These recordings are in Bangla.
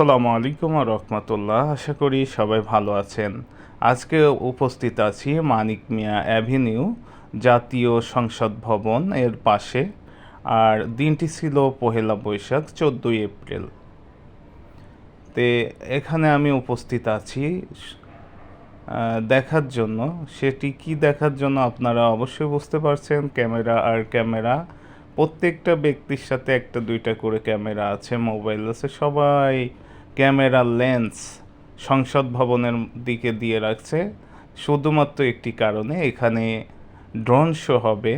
আসসালামু আলাইকুম রহমতুল্লাহ। আশা করি সবাই ভালো আছেন। আজকে উপস্থিত আছি মানিক মিয়া অ্যাভিনিউ, জাতীয় সংসদ ভবন এর পাশে। আর দিনটি ছিল পহেলা বৈশাখ, চোদ্দোই এপ্রিল। তে এখানে আমি উপস্থিত আছি দেখার জন্য। সেটি কি দেখার জন্য আপনারা অবশ্যই বুঝতে পারছেন। ক্যামেরা আর ক্যামেরা। প্রত্যেকটা ব্যক্তির সাথে একটা দুইটা করে ক্যামেরা আছে, মোবাইল আছে, সবাই ক্যামেরা লেন্স সংসদ ভবনের দিকে দিয়ে রাখছে। শুধুমাত্র একটি কারণে এখানে ড্রোন শো হবে।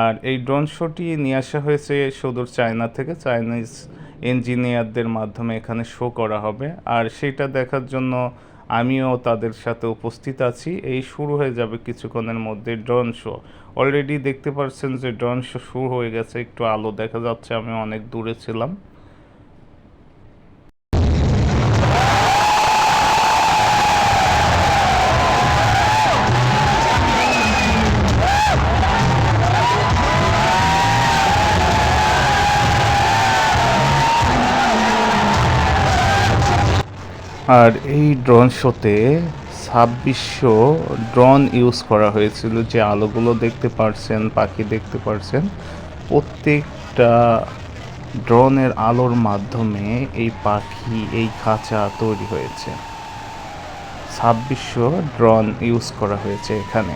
আর এই ড্রোন শোটি নিয়ে আসা হয়েছে সুদূর চায়না থেকে। চাইনিজ ইঞ্জিনিয়ারদের মাধ্যমে এখানে শো করা হবে। আর সেটা দেখার জন্য আমিও তাদের সাথে উপস্থিত আছি। এই শুরু হয়ে যাবে কিছুক্ষণের মধ্যে ড্রোন শো। অলরেডি দেখতে পাচ্ছেন যে ড্রোন শো শুরু হয়ে গেছে। একটু আলো দেখা যাচ্ছে, আমি অনেক দূরে ছিলাম। আর এই ড্রোন শোতে ছাব্বিশশো ড্রোন ইউজ করা হয়েছিল, যে আলোগুলো দেখতে পারছেন, পাখি দেখতে পারছেন। প্রত্যেকটা ড্রোনের আলোর মাধ্যমে এই পাখি, এই খাঁচা তৈরি হয়েছে। ছাব্বিশশো ড্রোন ইউজ করা হয়েছে এখানে।